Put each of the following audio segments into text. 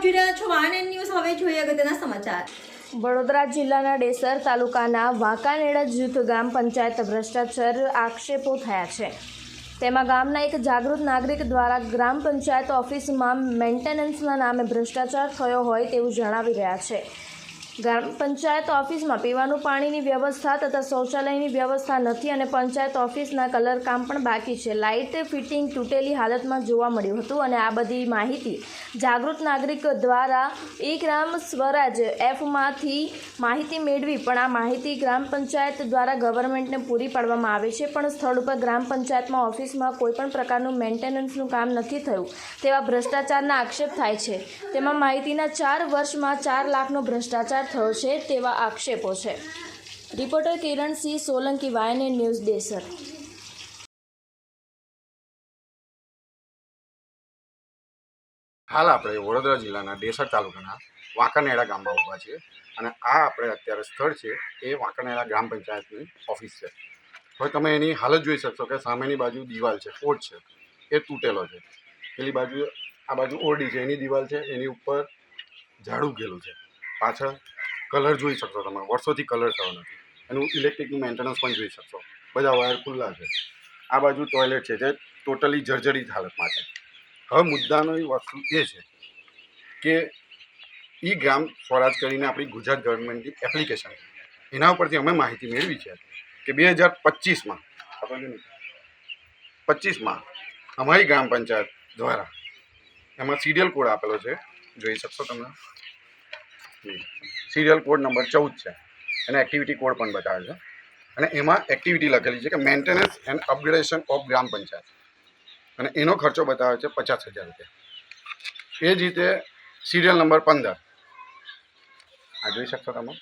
Van and news. હવે જોઈએ અગત્યના સમાચાર. વડોદરા જિલ્લાના ડેસર તાલુકાના વાંકાનેડા જૂથ ગામ પંચાયત ભ્રષ્ટાચાર આક્ષેપો થયા છે. તેમાં ગામના એક જાગૃત નાગરિક દ્વારા ગ્રામ પંચાયત ઓફિસમાં મેન્ટેનન્સના નામે ભ્રષ્ટાચાર થયો હોય તેવું જણાવી રહ્યા છે. ગ્રામ પંચાયત ઓફિસમાં પીવાનું પાણીની વ્યવસ્થા તથા શૌચાલયની વ્યવસ્થા નથી અને પંચાયત ઓફિસના કલર કામ પણ બાકી છે. લાઇટ ફિટિંગ તૂટેલી હાલતમાં જોવા મળ્યું હતું અને આ બધી માહિતી જાગૃત નાગરિક દ્વારા ઈ ગ્રામ સ્વરાજ એપમાંથી માહિતી મેળવી, પણ આ માહિતી ગ્રામ પંચાયત દ્વારા ગવર્મેન્ટને પૂરી પાડવામાં આવે છે. પણ સ્થળ ઉપર ગ્રામ પંચાયતમાં ઓફિસમાં કોઈપણ પ્રકારનું મેન્ટેનન્સનું કામ નથી થયું તેવા ભ્રષ્ટાચારના આક્ષેપ થાય છે. તેમાં માહિતીના ચાર વર્ષમાં ચાર લાખનો ભ્રષ્ટાચાર થયો છે તેવા આક્ષેપો છે. રિપોર્ટર કિરણસિંહ સોલંકી વાયને ન્યૂઝ દેસર હાલ આપણે વડોદરા જિલ્લાના ડેસર તાલુકાના વાંકાનેડા ગામમાં ઊભા છીએ અને આ આપણે અત્યારે સ્થળ છે એ વાંકાનેડા ગ્રામ પંચાયતની ઓફિસ છે. હવે તમે એની હાલત જોઈ શકશો કે સામેની બાજુ દિવાલ છે કોટ છે. એ તૂટેલો છે. પેલી બાજુ, આ બાજુ ઓરડી છે, એની દિવાલ છે, એની ઉપર ઝાડ ઉગેલું છે. પાછળ કલર જોઈ શકશો તમે. વર્ષોથી કલર થયો નથી. એનું ઇલેક્ટ્રિકનું મેન્ટેનન્સ પણ જોઈ શકશો. બધા વાયર ખુલ્લા છે. આ બાજુ ટોયલેટ છે જે ટોટલી જર્જરિત હાલતમાં છે. હવે મુદ્દાનો એ વસ્તુ એ છે કે ઈ ગ્રામ સ્વરાજ કરીને આપણી ગુજરાત ગવર્મેન્ટની એપ્લિકેશન એના ઉપરથી અમે માહિતી મેળવી છે કે બે હજાર પચીસમાં પચીસમાં અમારી ગ્રામ પંચાયત દ્વારા એમાં સિરિયલ કોડ આપેલો છે. જોઈ શકશો તમે? સિરિયલ કોડ નંબર ચૌદ છે. અને એક્ટિવિટી કોડ પણ બતાવે છે. અને એમાં એક્ટિવિટી લખેલી છે કે maintenance and upgradation of gram panchayat. અને એનો ખર્ચો બતાવે છે પચાસ હજાર રૂપિયા. એ જ રીતે સિરિયલ નંબર પંદર. આ જોઈ શકશો તમે?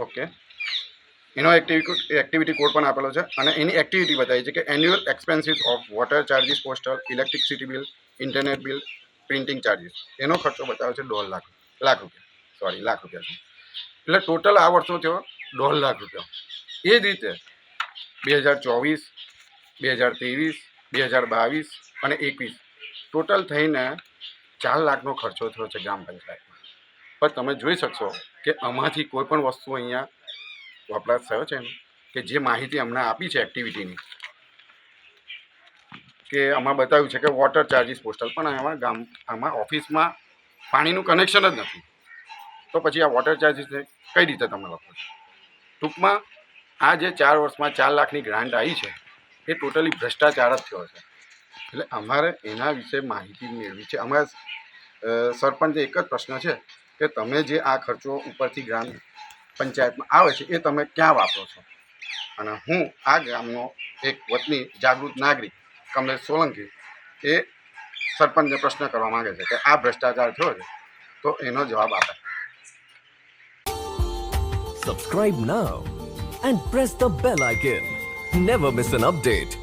ઓકે એનો એક્ટિવિટી એક્ટિવિટી કોડ પણ આપેલો છે. અને એની એક્ટિવિટી બતાવી છે કે annual expenses of water charges postal electricity bill internet bill printing charges એનો ખર્ચો બતાવે છે દોઢ લાખ લાખ રૂપિયા. સોરી લાખ રૂપિયા એટલે ટોટલ આ વર્ષનો થયો દોઢ લાખ રૂપિયા. એ જ રીતે બે હજાર ચોવીસ, બે હજાર ત્રેવીસ, બે હજાર બાવીસ અને એકવીસ. ટોટલ થઈને ચાર લાખનો ખર્ચો થયો છે ગ્રામ પંચાયતમાં. પણ તમે જોઈ શકશો કે આમાંથી કોઈ પણ વસ્તુ અહીંયા વપરાશ થયો છે કે જે માહિતી અમને આપી છે એક્ટિવિટીની કે આમાં બતાવ્યું છે કે વોટર ચાર્જિસ પોસ્ટલ પણ આમાં ગામ, આમાં ઓફિસમાં પાણીનું કનેક્શન જ નથી. તો પછી આ વોટર ચાર્જિસ કઈ રીતે તમે લખો છો? ટૂંકમાં, આ જે ચાર વર્ષમાં ચાર લાખની ગ્રાન્ટ આવી છે, એ ટોટલી ભ્રષ્ટાચાર જ થયો છે. એટલે અમારે એના વિશે માહિતી મેળવી છે. અમારા સરપંચ એક જ પ્રશ્ન છે કે તમે જે આ ખર્ચો ઉપરથી ગ્રામ પંચાયતમાં આવે છે, એ તમે ક્યાં વાપરો છો? અને હું આ ગામનો એક વતની જાગૃત નાગરિક કમલેશ સોલંકી એ સરપંચને પ્રશ્ન કરવા માંગે છે કે આ ભ્રષ્ટાચાર થયો છે તો એનો જવાબ આપે Subscribe now and press the bell icon. Never miss an update.